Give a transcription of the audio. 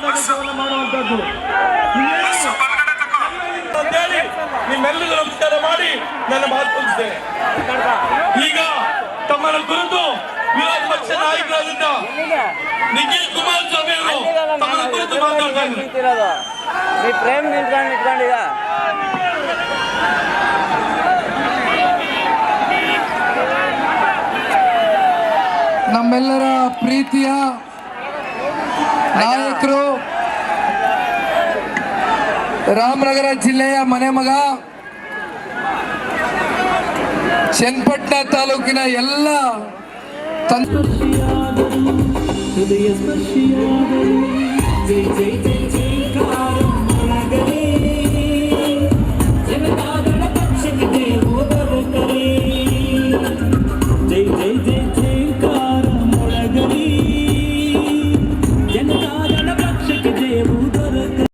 ಮತದಾನ ಮಾಡುವಂತದ್ದು ಅಂತೇಳಿ ನಿಮ್ಮೆಲ್ಲರಿಗೂ ನಮಸ್ಕಾರ ಮಾಡಿ ನನ್ನ ಮಾತು ಮುಗಿಸ್ತೇನೆ ಈಗ ತಮ್ಮನ ಕುರಿತು ವಿರೋಧ ಪಕ್ಷ ನಾಯಕರಾದಂತ ನಿಖಿಲ್ ಕುಮಾರಸ್ವಾಮಿ ಅವರು ತಮ್ಮನ ಕುರಿತು ಮಾತಾಡ್ತಾ ಇದ್ದಾರೆ. ಪ್ರೇಮ್ ನಿಂತ್ಕೊಂಡು ನಿಂತ್ಕೊಂಡಿದ ನಮ್ಮೆಲ್ಲರ ಪ್ರೀತಿಯ ನಾಯಕರು ರಾಮನಗರ ಜಿಲ್ಲೆಯ ಮನೆ ಮಗ. ಚನ್ನಪಟ್ಟಣ ತಾಲೂಕಿನ ಎಲ್ಲ ಹೃದಯ ಸ್ಪರ್ಶಿಯಾದರು.